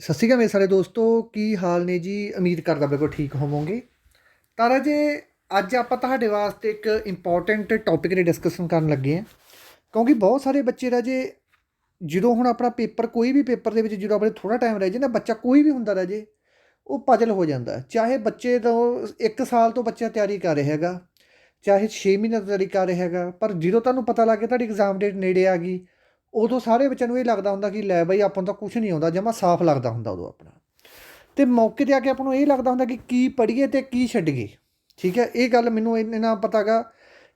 ਸਤਿ ਸ਼੍ਰੀ ਅਕਾਲ ਮੇਰੇ ਸਾਰੇ ਦੋਸਤੋ, ਕੀ ਹਾਲ ਨੇ ਜੀ? ਉਮੀਦ ਕਰਦਾ ਬਿਲਕੁਲ ਠੀਕ ਹੋਵੋਗੇ। ਤਾਂ ਰਾਜੇ ਅੱਜ ਆਪਾਂ ਤੁਹਾਡੇ ਵਾਸਤੇ ਇੱਕ ਇੰਪੋਰਟੈਂਟ ਟੌਪਿਕ ਦੀ ਡਿਸਕਸ਼ਨ ਕਰਨ ਲੱਗੇ ਹਾਂ। ਕਿਉਂਕਿ ਬਹੁਤ ਸਾਰੇ ਬੱਚੇ ਰਾਜੇ ਜਦੋਂ ਹੁਣ ਆਪਣਾ ਪੇਪਰ, ਕੋਈ ਵੀ ਪੇਪਰ ਦੇ ਵਿੱਚ ਜਦੋਂ ਆਪਣੇ ਥੋੜਾ ਟਾਈਮ ਰਹਿ ਜਾਂਦਾ ਬੱਚਾ ਕੋਈ ਵੀ ਹੁੰਦਾ ਰਹਿ ਜੇ, ਉਹ ਪਜਲ ਹੋ ਜਾਂਦਾ। ਚਾਹੇ ਬੱਚੇ ਤੋਂ 1 ਸਾਲ ਤੋਂ ਬੱਚਾ ਤਿਆਰੀ ਕਰ ਰਿਹਾ ਹੈਗਾ, ਚਾਹੇ 6 ਮਹੀਨੇ ਤੋਂ ਤਿਆਰੀ ਕਰ ਰਿਹਾ ਹੈਗਾ, ਪਰ ਜਦੋਂ ਤੁਹਾਨੂੰ ਪਤਾ ਲੱਗ ਗਿਆ ਤੁਹਾਡੀ ਐਗਜ਼ਾਮ ਡੇਟ ਨੇੜੇ ਆ ਗਈ ਉਦੋਂ ਸਾਰੇ ਬੱਚਿਆਂ ਨੂੰ ਇਹ ਲੱਗਦਾ ਹੁੰਦਾ ਕਿ ਲੈ ਬਈ ਆਪਾਂ ਨੂੰ ਤਾਂ ਕੁਝ ਨਹੀਂ ਆਉਂਦਾ, ਜਮਾ ਸਾਫ਼ ਲੱਗਦਾ ਹੁੰਦਾ ਉਦੋਂ ਆਪਣਾ। ਤੇ ਮੌਕੇ ਤੇ ਆ ਕੇ ਆਪਾਂ ਨੂੰ ਇਹ ਲੱਗਦਾ ਹੁੰਦਾ ਕਿ ਕੀ ਪੜ੍ਹੀਏ ਤੇ ਕੀ ਛੱਡੀਏ। ਠੀਕ ਹੈ, ਇਹ ਗੱਲ ਮੈਨੂੰ ਇੰਨਾ ਪਤਾਗਾ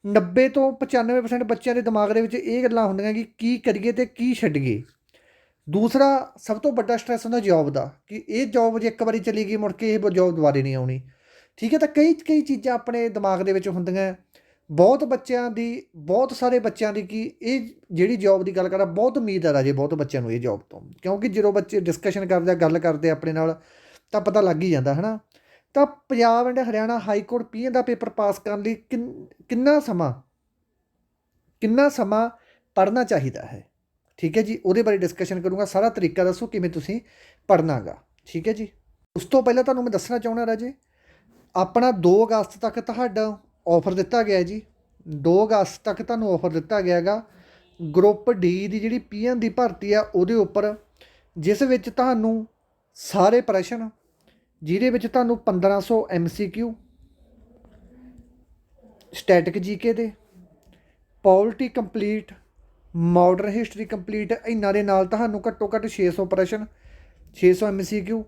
90 ਤੋਂ 95% ਬੱਚਿਆਂ ਦੇ ਦਿਮਾਗ ਦੇ ਵਿੱਚ ਇਹ ਗੱਲਾਂ ਹੁੰਦੀਆਂ ਕਿ ਕੀ ਕਰੀਏ ਤੇ ਕੀ ਛੱਡੀਏ। ਦੂਸਰਾ, ਸਭ ਤੋਂ ਵੱਡਾ ਸਟ੍ਰੈਸ ਹੁੰਦਾ ਜੌਬ ਦਾ, ਕਿ ਇਹ ਜੌਬ ਜੇ ਇੱਕ ਵਾਰੀ ਚਲੀ ਗਈ ਮੁੜ ਕੇ ਇਹ ਜੌਬ ਦੁਬਾਰੇ ਨਹੀਂ ਆਉਣੀ। ਠੀਕ ਹੈ, ਤਾਂ ਕਈ ਕਈ ਚੀਜ਼ਾਂ ਆਪਣੇ ਦਿਮਾਗ ਦੇ ਵਿੱਚ ਹੁੰਦੀਆਂ। ਬਹੁਤ ਬੱਚਿਆਂ ਦੀ, ਬਹੁਤ ਸਾਰੇ ਬੱਚਿਆਂ ਦੀ ਕਿ ਇਹ ਜਿਹੜੀ ਜੌਬ ਦੀ ਗੱਲ ਕਰਾਂ, ਬਹੁਤ ਉਮੀਦ ਹੈ ਰਾਜੇ, ਬਹੁਤ ਬੱਚਿਆਂ ਨੂੰ ਇਹ ਜੌਬ ਤੋਂ। ਕਿਉਂਕਿ ਜਦੋਂ ਬੱਚੇ ਡਿਸਕਸ਼ਨ ਕਰਦੇ ਆ, ਗੱਲ ਕਰਦੇ ਆਪਣੇ ਨਾਲ, ਤਾਂ ਪਤਾ ਲੱਗ ਹੀ ਜਾਂਦਾ, ਹਨਾ? ਤਾਂ Punjab and Haryana high court peon the paper pass ਕਰਨ ਲਈ ਕਿੰਨ- ਕਿੰਨਾ ਸਮਾਂ ਕਿੰਨਾ ਸਮਾਂ ਪੜ੍ਹਨਾ ਚਾਹੀਦਾ ਹੈ? ਠੀਕ ਹੈ ਜੀ, ਉਹਦੇ ਬਾਰੇ ਡਿਸਕਸ਼ਨ ਕਰੂੰਗਾ, ਸਾਰਾ ਤਰੀਕਾ ਦੱਸੋ ਕਿਵੇਂ ਤੁਸੀਂ ਪੜ੍ਹਨਾਗਾ। ਠੀਕ ਹੈ ਜੀ? ਉਸ ਤੋਂ ਪਹਿਲਾਂ ਤੁਹਾਨੂੰ ਮੈਂ ਦੱਸਣਾ ਚਾਹੁੰਦਾ ਰਾਜੇ, ਆਪਣਾ 2 ਅਗਸਤ ਤੱਕ ਤੁਹਾਡਾ ਆਫਰ ਦਿੱਤਾ ਗਿਆ ਜੀ। 2 ਅਗਸਤ ਤੱਕ ਤੁਹਾਨੂੰ ਆਫਰ ਦਿੱਤਾ ਗਿਆ ਹੈਗਾ। ਗਰੁੱਪ ਡੀ ਦੀ ਜਿਹੜੀ ਪੀਐਨ ਦੀ ਭਰਤੀ ਆ ਉਹਦੇ ਉੱਪਰ ਜਿਸ ਵਿੱਚ ਤੁਹਾਨੂੰ ਸਾਰੇ ਪ੍ਰਸ਼ਨ, ਜਿਹਦੇ ਵਿੱਚ ਤੁਹਾਨੂੰ 1500 ਐਮਸੀਕਿਊ ਸਟੈਟਿਕ ਜੀਕੇ ਦੇ polity complete modern history complete ਇਹਨਾਂ ਦੇ ਨਾਲ ਤੁਹਾਨੂੰ ਘੱਟੋ ਘੱਟ 600 ਪ੍ਰਸ਼ਨ 600 MCQ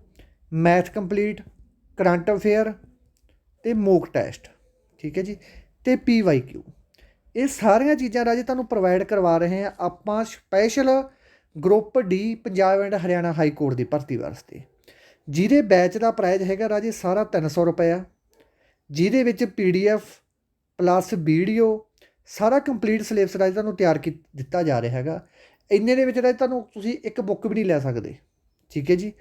math complete current affair ਤੇ ਮੋਕ ਟੈਸਟ ਠੀਕ ਹੈ ਜੀ? ਤੇ ਪੀਵਾਈਕਿਊ ਇਹ ਸਾਰੀਆਂ ਚੀਜ਼ਾਂ ਰਾਜੇ ਤੁਹਾਨੂੰ ਪ੍ਰੋਵਾਈਡ ਕਰਵਾ ਰਹੇ ਹਾਂ ਆਪਾਂ special group D Punjab and Haryana high court ਦੀ ਭਰਤੀ ਵਾਸਤੇ। ਜਿਹਦੇ ਬੈਚ ਦਾ ਪ੍ਰਾਈਜ਼ ਹੈਗਾ ਰਾਜੇ ਸਾਰਾ 300 ਰੁਪਏ ਆ ਜਿਹਦੇ ਵਿੱਚ ਪੀਡੀਐਫ ਪਲੱਸ ਵੀਡੀਓ ਸਾਰਾ ਕੰਪਲੀਟ ਸਿਲੇਬਸ ਰਾਜੇ ਤੁਹਾਨੂੰ ਤਿਆਰ ਕੀ ਦਿੱਤਾ ਜਾ ਰਿਹਾ ਹੈਗਾ। ਇੰਨੇ ਦੇ ਵਿੱਚ ਰਾਜੇ ਤੁਹਾਨੂੰ ਤੁਸੀਂ ਇੱਕ ਬੁੱਕ ਵੀ ਨਹੀਂ ਲੈ ਸਕਦੇ। ਠੀਕ ਹੈ ਜੀ?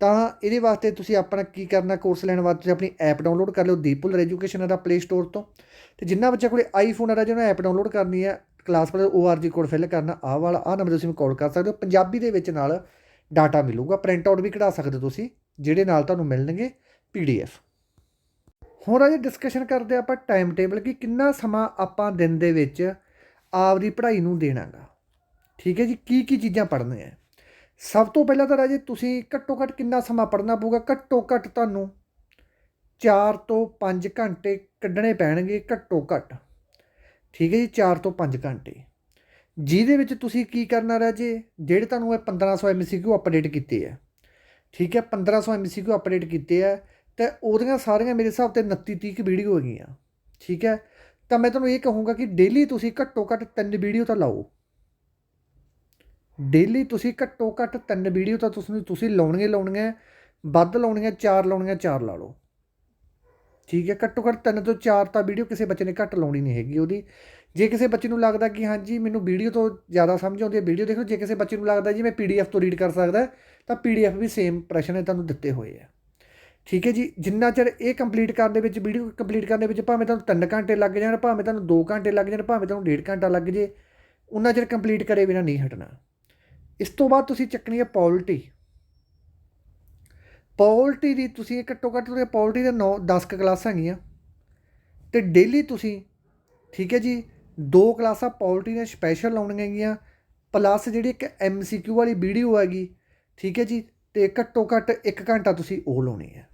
ਤਾਂ ਇਹਦੇ ਵਾਸਤੇ ਤੁਸੀਂ ਆਪਣਾ ਕੀ ਕਰਨਾ ਕੋਰਸ ਲੈਣ ਵਾਸਤੇ ਤੁਸੀਂ ਆਪਣੀ ਐਪ ਡਾਊਨਲੋਡ ਕਰ ਲਿਓ ਦੀਪੁਲ ਐਜੂਕੇਸ਼ਨ ਦਾ ਪਲੇ ਸਟੋਰ ਤੋਂ। ਤੇ ਜਿੰਨਾ ਬੱਚਾ ਕੋਲੇ ਆਈਫੋਨ ਹੈ ਜਿਹਨਾਂ ਐਪ ਡਾਊਨਲੋਡ ਕਰਨੀ ਹੈ ਕਲਾਸ ਪਰ ORG ਕੋਡ ਫਿਲ ਕਰਨਾ, ਆਹ ਵਾਲਾ, ਆਹ ਨੰਬਰ ਤੁਸੀਂ ਕਾਲ ਕਰ ਸਕਦੇ ਹੋ। ਪੰਜਾਬੀ ਦੇ ਵਿੱਚ ਨਾਲ ਡਾਟਾ ਮਿਲੂਗਾ ਪ੍ਰਿੰਟ ਆਊਟ ਵੀ ਕਢਾ ਸਕਦੇ ਹੋ ਤੁਸੀਂ, ਜਿਹੜੇ ਨਾਲ ਤੁਹਾਨੂੰ ਮਿਲਣਗੇ PDF ਹੁਣ ਅਜੇ ਡਿਸਕਸ਼ਨ ਕਰਦੇ ਆਪਾਂ ਟਾਈਮ ਟੇਬਲ ਕਿ ਕਿੰਨਾ ਸਮਾਂ ਆਪਾਂ ਦਿਨ ਦੇ ਵਿੱਚ ਆਪਦੀ ਪੜ੍ਹਾਈ ਨੂੰ ਦੇਣਾਗਾ। ਠੀਕ ਹੈ ਜੀ? ਕੀ ਕੀ ਚੀਜ਼ਾਂ ਪੜ੍ਹਨੀਆਂ? ਹੈ ਸਭ ਤੋਂ ਪਹਿਲਾਂ ਤਾਂ ਰਾਜੇ ਤੁਸੀਂ ਘੱਟੋ ਘੱਟ ਕਿੰਨਾ ਸਮਾਂ ਪੜ੍ਹਨਾ ਪਊਗਾ? ਘੱਟੋ ਘੱਟ ਤੁਹਾਨੂੰ 4 ਤੋਂ 5 ਘੰਟੇ ਕੱਢਣੇ ਪੈਣਗੇ, ਘੱਟੋ ਘੱਟ। ਠੀਕ ਹੈ ਜੀ 4 ਤੋਂ 5 ਘੰਟੇ। ਜਿਹਦੇ ਵਿੱਚ ਤੁਸੀਂ ਕੀ ਕਰਨਾ ਰਾਜੇ? ਜਿਹੜੇ ਤੁਹਾਨੂੰ ਇਹ 1500 ਐਮਸੀਕਿਊ ਅਪਡੇਟ ਕੀਤੇ ਆ। ਠੀਕ ਹੈ 1500 ਐਮਸੀਕਿਊ ਅਪਡੇਟ ਕੀਤੇ ਆ, ਤੇ ਉਹਦੀਆਂ ਸਾਰੀਆਂ ਮੇਰੇ ਹਿਸਾਬ ਤੇ 29 30 ਵੀਡੀਓ ਹੈਗੀਆਂ। ਠੀਕ ਹੈ, ਤਾਂ ਮੈਂ ਤੁਹਾਨੂੰ ਇਹ ਕਹੂੰਗਾ ਕਿ ਡੇਲੀ ਤੁਸੀਂ ਘੱਟੋ ਘੱਟ ਤਿੰਨ ਵੀਡੀਓ ਤਾਂ ਲਾਓ। ਡੇਲੀ ਤੁਸੀਂ ਘੱਟੋ ਘੱਟ ਤਿੰਨ ਵੀਡੀਓ ਤਾਂ ਤੁਸੀਂ ਤੁਸੀਂ ਲਾਉਣੀਆਂ ਲਾਉਣੀਆਂ, ਵੱਧ ਲਾਉਣੀਆਂ, ਚਾਰ ਲਾਉਣੀਆਂ, ਚਾਰ ਲਾ ਲਓ। ਠੀਕ ਹੈ, ਘੱਟੋ ਘੱਟ ਤਿੰਨ ਤੋਂ ਚਾਰ ਤਾਂ ਵੀਡੀਓ ਕਿਸੇ ਬੱਚੇ ਨੇ ਘੱਟ ਲਾਉਣੀ ਨਹੀਂ ਹੈਗੀ ਉਹਦੀ। ਜੇ ਕਿਸੇ ਬੱਚੇ ਨੂੰ ਲੱਗਦਾ ਕਿ ਹਾਂਜੀ, ਮੈਨੂੰ ਵੀਡੀਓ ਤੋਂ ਜ਼ਿਆਦਾ ਸਮਝ ਆਉਂਦੀ ਹੈ ਵੀਡੀਓ ਦੇਖ ਲਓ ਜੇ ਕਿਸੇ ਬੱਚੇ ਨੂੰ ਲੱਗਦਾ ਜੀ ਮੈਂ ਪੀਡੀਐਫ ਤੋਂ ਰੀਡ ਕਰ ਸਕਦਾ, ਤਾਂ ਪੀਡੀਐਫ ਵੀ ਸੇਮ ਪ੍ਰਸ਼ਨ ਹੈ ਤੁਹਾਨੂੰ ਦਿੱਤੇ ਹੋਏ ਆ। ਠੀਕ ਹੈ ਜੀ, ਜਿੰਨਾ ਚਿਰ ਇਹ ਕੰਪਲੀਟ ਕਰਨ ਦੇ ਵਿੱਚ ਵੀਡੀਓ ਕੰਪਲੀਟ ਕਰਨ ਦੇ ਵਿੱਚ ਭਾਵੇਂ ਤੁਹਾਨੂੰ 3 ਘੰਟੇ ਲੱਗ ਜਾਣ, ਭਾਵੇਂ ਤੁਹਾਨੂੰ 2 ਘੰਟੇ ਲੱਗ ਜਾਣ, ਭਾਵੇਂ ਤੁਹਾਨੂੰ 1.5 ਘੰਟਾ ਲੱਗ ਜੇ, ਉਹਨਾਂ ਚਿਰ ਕੰਪਲੀਟ ਕਰੇ ਬਿਨਾ ਨਹੀਂ ਹਟਣਾ। ਇਸ ਤੋਂ ਬਾਅਦ ਤੁਸੀਂ ਚੱਕਣੀ ਹੈ ਪੋਲਿਟੀ। ਪੋਲਿਟੀ ਦੀ ਤੁਸੀਂ ਘੱਟੋ ਘੱਟ ਤੁਹਾਡੇ ਪੋਲਿਟੀ ਦੇ 9 10 ਕਲਾਸਾਂ ਹੈਗੀਆਂ। ਤੇ ਡੇਲੀ ਤੁਸੀਂ, ਠੀਕ ਹੈ ਜੀ, ਦੋ ਕਲਾਸਾਂ ਪੋਲਿਟੀ ਦੀਆਂ ਸਪੈਸ਼ਲ ਲਾਉਣੀਆਂ ਹੈਗੀਆਂ, ਪਲੱਸ ਜਿਹੜੀ ਇੱਕ ਐਮਸੀਕਿਊ ਵਾਲੀ ਵੀਡੀਓ ਹੈਗੀ, ਠੀਕ ਹੈ ਜੀ, ਤੇ ਘੱਟੋ ਘੱਟ 1 ਘੰਟਾ ਤੁਸੀਂ ਉਹ ਲਾਉਣੀ ਹੈ।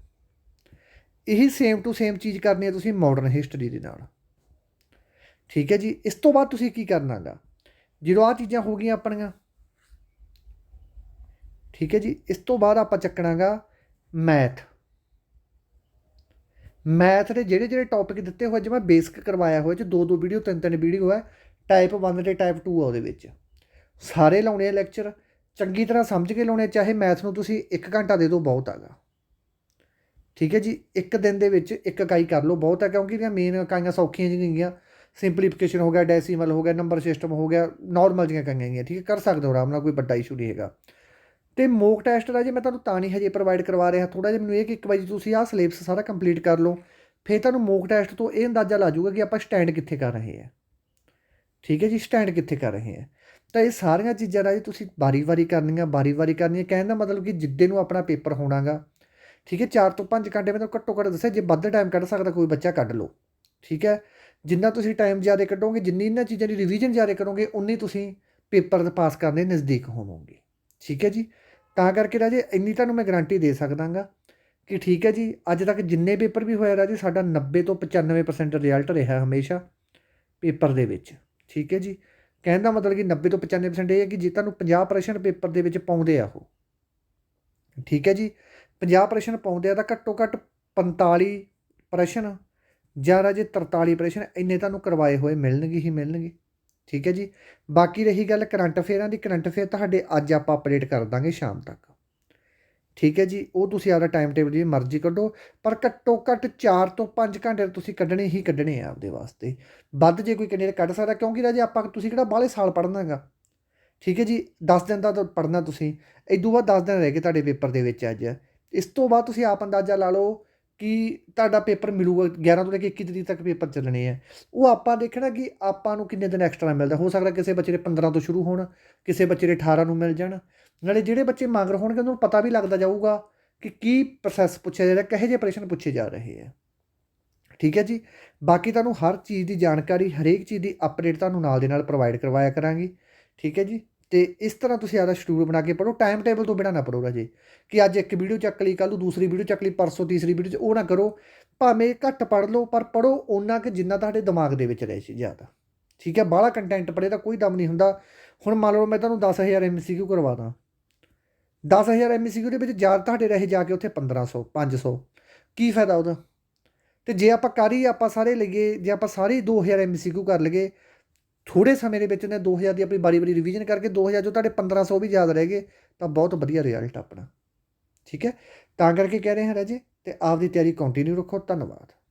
ਇਹੀ ਸੇਮ ਟੂ ਸੇਮ ਚੀਜ਼ ਕਰਨੀ ਹੈ ਤੁਸੀਂ ਮਾਡਰਨ ਹਿਸਟਰੀ ਦੇ ਨਾਲ। ਠੀਕ ਹੈ ਜੀ, ਇਸ ਤੋਂ ਬਾਅਦ ਤੁਸੀਂ ਕੀ ਕਰਨਾਗਾ ਜਦੋਂ ਆ ਚੀਜ਼ਾਂ ਹੋ ਗਈਆਂ ਆਪਣੀਆਂ ਠੀਕ ਹੈ ਜੀ? ਇਸ ਤੋਂ ਬਾਅਦ ਆਪਾਂ ਚੱਕਣਾਗਾ ਮੈਥ। ਮੈਥ ਦੇ ਜਿਹੜੇ ਜਿਹੜੇ ਟੌਪਿਕ ਦਿੱਤੇ ਹੋਏ ਜਿਵੇਂ ਬੇਸਿਕ ਕਰਵਾਇਆ ਹੋਇਆ ਚ ਦੋ ਦੋ ਵੀਡੀਓ ਤਿੰਨ ਤਿੰਨ ਵੀਡੀਓ ਹੈ ਟਾਈਪ 1 ਤੇ ਟਾਈਪ 2 ਆ ਉਹਦੇ ਵਿੱਚ। ਸਾਰੇ ਲਾਉਣੇ ਆ ਲੈਕਚਰ ਚੰਗੀ ਤਰ੍ਹਾਂ ਸਮਝ ਕੇ ਲਾਉਣੇ ਚਾਹੇ ਮੈਥ ਨੂੰ ਤੁਸੀਂ 1 ਘੰਟਾ ਦੇ ਦਿਓ, ਬਹੁਤ ਹੈਗਾ। ਠੀਕ ਹੈ ਜੀ? ਇੱਕ ਦਿਨ ਦੇ ਵਿੱਚ ਇੱਕ ਇਕਾਈ ਕਰ ਲਓ, ਬਹੁਤ ਹੈ, ਕਿਉਂਕਿ ਇਹਦੀਆਂ ਮੇਨ ਇਕਾਈਆਂ ਸੌਖੀਆਂ ਜਿਹੀਆਂ ਸਿੰਪਲੀਫਿਕੇਸ਼ਨ ਹੋ ਗਿਆ ਡੈਸੀਮਲ ਹੋ ਗਿਆ ਨੰਬਰ ਸਿਸਟਮ ਹੋ ਗਿਆ ਨਾਰਮਲ ਜਿਹੀਆਂ ਇਕਾਈਆਂ ਹੈਗੀਆਂ, ਠੀਕ ਹੈ? ਕਰ ਸਕਦੇ ਹੋ, ਆਰਾਮ ਨਾਲ ਕੋਈ ਵੱਡਾ ਇਸ਼ੂ ਨਹੀਂ ਹੈਗਾ। ਤੇ ਮੋਕ ਟੈਸਟ ਰਾਜੇ ਮੈਂ ਤੁਹਾਨੂੰ ਤਾਂ ਨਹੀਂ ਹਜੇ ਪ੍ਰੋਵਾਈਡ ਕਰਵਾ ਰਿਹਾ ਥੋੜਾ ਜਿਹਾ ਮੈਨੂੰ ਇਹ ਕਿ ਇੱਕ ਵਾਰੀ ਤੁਸੀਂ ਆਹ ਸਿਲੇਬਸ ਸਾਰਾ ਕੰਪਲੀਟ ਕਰ ਲਓ, ਫਿਰ ਤੁਹਾਨੂੰ ਮੋਕ ਟੈਸਟ ਤੋਂ ਇਹ ਅੰਦਾਜ਼ਾ ਲਾ ਜਾਊਗਾ ਕਿ ਆਪਾਂ ਸਟੈਂਡ ਕਿੱਥੇ ਕਰ ਰਹੇ ਹਾਂ। ਠੀਕ ਹੈ ਜੀ ਸਟੈਂਡ ਕਿੱਥੇ ਕਰ ਰਹੇ ਹਾਂ। ਤਾਂ ਇਹ ਸਾਰੀਆਂ ਚੀਜ਼ਾਂ ਰਾਜੇ ਤੁਸੀਂ ਵਾਰੀ-ਵਾਰੀ ਕਰਨੀਆਂ ਵਾਰੀ-ਵਾਰੀ ਕਰਨੀਆਂ, ਕਹਿਣ ਦਾ ਮਤਲਬ ਕਿ ਜਿੱਦੇ ਨੂੰ ਆਪਣਾ ਪੇਪਰ ਹੋਣਾਗਾ, ਠੀਕ ਹੈ 4 ਤੋਂ 5 ਘੰਟੇ ਮੈਂ ਤਾਂ ਘੱਟੋ ਘੱਟ ਦੱਸਿਆ, ਜੇ ਵੱਧ ਟਾਈਮ ਕੱਢ ਸਕਦਾ ਕੋਈ ਬੱਚਾ ਕੱਢ ਲਓ, ਠੀਕ ਹੈ। ਜਿੰਨਾ ਤੁਸੀਂ ਟਾਈਮ ਜ਼ਿਆਦਾ ਕੱਢੋਗੇ, ਜਿੰਨੀ ਇਹਨਾਂ ਚੀਜ਼ਾਂ ਦੀ ਰਿਵੀਜ਼ਨ ਜ਼ਿਆਦਾ ਕਰੋਗੇ, ਉਨੀ ਤੁਸੀਂ ਪੇਪਰ ਪਾਸ ਕਰਨ ਦੇ ਨਜ਼ਦੀਕ ਹੋਵੋਗੇ, ਠੀਕ ਹੈ ਜੀ। ਤਾਂ ਕਰਕੇ ਰਾਜੇ ਇੰਨੀ ਤੁਹਾਨੂੰ ਮੈਂ ਗਾਰੰਟੀ ਦੇ ਸਕਦਾਗਾ ਕਿ ਠੀਕ ਹੈ ਜੀ, ਅੱਜ ਤੱਕ ਜਿੰਨੇ ਪੇਪਰ ਵੀ ਹੋਇਆ ਰਾਜੇ, ਸਾਡਾ 90 ਤੋਂ 95% ਰਿਜ਼ਲਟ ਰਿਹਾ ਹਮੇਸ਼ਾ ਪੇਪਰ ਦੇ ਵਿੱਚ, ਠੀਕ ਹੈ ਜੀ। ਕਹਿਣ ਦਾ ਮਤਲਬ ਕਿ 90 ਤੋਂ 95% ਇਹ ਹੈ ਕਿ ਜੇ ਤੁਹਾਨੂੰ 50 ਪ੍ਰਸ਼ਨ ਪੇਪਰ ਦੇ ਵਿੱਚ ਪਾਉਂਦੇ ਆ ਉਹ, ਠੀਕ ਹੈ ਜੀ 50 ਪ੍ਰਸ਼ਨ ਪਾਉਂਦੇ ਆ ਤਾਂ ਘੱਟੋ ਘੱਟ 45 ਪ੍ਰਸ਼ਨ ਜਾਂ ਰਾਜੇ 43 ਪ੍ਰਸ਼ਨ ਇੰਨੇ ਤੁਹਾਨੂੰ ਕਰਵਾਏ ਹੋਏ ਮਿਲਣਗੇ ਹੀ ਮਿਲਣਗੇ। ਠੀਕ ਹੈ ਜੀ। ਬਾਕੀ ਰਹੀ ਗੱਲ ਕਰੰਟ ਅਫੇਅਰਾਂ ਦੀ, ਕਰੰਟ ਅਫੇਅਰ ਤੁਹਾਡੇ ਅੱਜ ਆਪਾਂ ਅਪਡੇਟ ਕਰ ਦਾਂਗੇ ਸ਼ਾਮ ਤੱਕ। ਠੀਕ ਹੈ ਜੀ, ਉਹ ਤੁਸੀਂ ਆਪਦਾ ਟਾਈਮ ਟੇਬਲ ਜੀ ਮਰਜ਼ੀ ਕੱਢੋ, ਪਰ ਘੱਟੋ ਘੱਟ 4 ਤੋਂ 5 ਘੰਟੇ ਤੁਸੀਂ ਕੱਢਣੇ ਹੀ ਕੱਢਣੇ ਆ ਆਪਦੇ ਵਾਸਤੇ। ਵੱਧ ਜੇ ਕੋਈ ਕੈਂਡੀਡੇਟ ਕੱਢ ਸਕਦਾ, ਕਿਉਂਕਿ ਰਾਜੇ ਆਪਾਂ ਤੁਸੀਂ ਕਿਹੜਾ ਬਾਹਲੇ ਸਾਲ ਪੜ੍ਹਨਾ ਹੈਗਾ। ਠੀਕ ਹੈ ਜੀ 10 ਦਿਨ ਦਾ ਤਾਂ ਪੜ੍ਹਨਾ ਤੁਸੀਂ। ਇਦੋਂ ਬਾਅਦ 10 ਦਿਨ ਰਹਿ ਗਏ ਤੁਹਾਡੇ ਪੇਪਰ ਦੇ ਵਿੱਚ ਅੱਜ। ਇਸ ਤੋਂ ਬਾਅਦ ਤੁਸੀਂ ਆਪ ਅੰਦਾਜ਼ਾ ਲਾ ਲਓ ਕਿ ਤੁਹਾਡਾ ਪੇਪਰ ਮਿਲੂਗਾ 11 ਤੋਂ ਲੈ ਕੇ 21 ਤਰੀਕ ਤੱਕ ਪੇਪਰ ਚੱਲਣੇ ਆ। ਉਹ ਆਪਾਂ ਦੇਖਣਾ ਕਿ ਆਪਾਂ ਨੂੰ ਕਿੰਨੇ ਦਿਨ ਐਕਸਟਰਾ ਮਿਲਦਾ। ਹੋ ਸਕਦਾ ਕਿਸੇ ਬੱਚੇ ਦੇ 15 ਤੋਂ ਸ਼ੁਰੂ ਹੋਣ, ਕਿਸੇ ਬੱਚੇ ਦੇ 18 ਨੂੰ ਮਿਲ ਜਾਣ। ਨਾਲੇ ਜਿਹੜੇ ਬੱਚੇ ਮਗਰ ਹੋਣਗੇ, ਉਹਨਾਂ ਨੂੰ ਪਤਾ ਵੀ ਲੱਗਦਾ ਜਾਊਗਾ ਕਿ ਕੀ ਪ੍ਰੋਸੈਸ ਪੁੱਛਿਆ ਜਾ ਰਿਹਾ, ਕਿਹੋ ਜਿਹੇ ਪ੍ਰਸ਼ਨ ਪੁੱਛੇ ਜਾ ਰਹੇ ਆ। ਠੀਕ ਹੈ ਜੀ? ਬਾਕੀ ਤੁਹਾਨੂੰ ਹਰ ਚੀਜ਼ ਦੀ ਜਾਣਕਾਰੀ, ਹਰੇਕ ਚੀਜ਼ ਦੀ ਅਪਡੇਟ ਤੁਹਾਨੂੰ ਨਾਲ ਦੇ ਨਾਲ ਪ੍ਰੋਵਾਈਡ ਕਰਵਾਇਆ ਕਰਾਂਗੇ। ਠੀਕ ਹੈ ਜੀ? ਤੇ ਇਸ ਤਰ੍ਹਾਂ ਤੁਸੀਂ ਆਪਦਾ ਸ਼ਡਿਊਲ ਬਣਾ ਕੇ ਪੜੋ ਟਾਈਮ ਟੇਬਲ ਤੋਂ ਬਿਨਾ ਨਾ ਪੜੋ ਰਾਜੇ। ਕਿ ਅੱਜ ਇੱਕ ਵੀਡੀਓ ਚੱਕ ਲਈ ਕੱਲ ਨੂੰ ਦੂਸਰੀ ਵੀਡੀਓ ਚੱਕ ਲਈ, ਪਰਸੋਂ ਤੀਸਰੀ ਵੀਡੀਓ ਚ, ਉਹ ਨਾ ਕਰੋ। ਭਾਵੇਂ ਘੱਟ ਪੜ ਲਓ, ਪਰ ਪੜੋ ਉਹਨਾਂ ਕਿ ਜਿੰਨਾ ਤੁਹਾਡੇ ਦਿਮਾਗ ਦੇ ਵਿੱਚ ਰਹੇ ਸੀ ਜ਼ਿਆਦਾ। ਠੀਕ ਹੈ? ਬਾਹਲਾ ਕੰਟੈਂਟ ਪੜੇ ਤਾਂ ਕੋਈ ਦਮ ਨਹੀਂ ਹੁੰਦਾ। ਹੁਣ ਮੰਨ ਲਓ ਮੈਂ ਤੁਹਾਨੂੰ 10000 ਐਮਸੀਕਿਊ ਕਰਵਾ ਦਾਂ। 10000 ਐਮਸੀਕਿਊ ਦੇ ਵਿੱਚ ਜ਼ਿਆਦਾ ਤੁਹਾਡੇ ਰਹੇ ਜਾ ਕੇ ਉੱਥੇ 1500 500 ਕੀ ਫਾਇਦਾ ਉਹਦਾ? ਤੇ ਜੇ ਆਪਾਂ ਕਰ ਆਪਾਂ ਸਾਰੇ ਲਈਏ ਜੇ ਆਪਾਂ ਸਾਰੇ 2000 ਐਮਸੀਕਿਊ ਕਰ ਲਈਏ ਥੋੜੇ ਸਮੇਂ ਦੇ ਵਿੱਚ ਨੇ 2000 ਦੀ ਆਪਣੀ ਬਾਰੀ-ਬਾਰੀ ਰਿਵੀਜ਼ਨ ਕਰਕੇ 2000 ਜੋ ਤੁਹਾਡੇ 1500 ਵੀ ਯਾਦ ਰਹਿ ਗਏ, ਤਾਂ ਬਹੁਤ ਵਧੀਆ ਰਿਜ਼ਲਟ ਆਪਣਾ। ਠੀਕ ਹੈ? ਤਾਂ ਕਰਕੇ ਕਹਿ ਰਹੇ ਹਾਂ ਰਾਜੇ, ਤੇ ਆਪਦੀ ਤਿਆਰੀ ਕੰਟੀਨਿਊ ਰੱਖੋ। ਧੰਨਵਾਦ।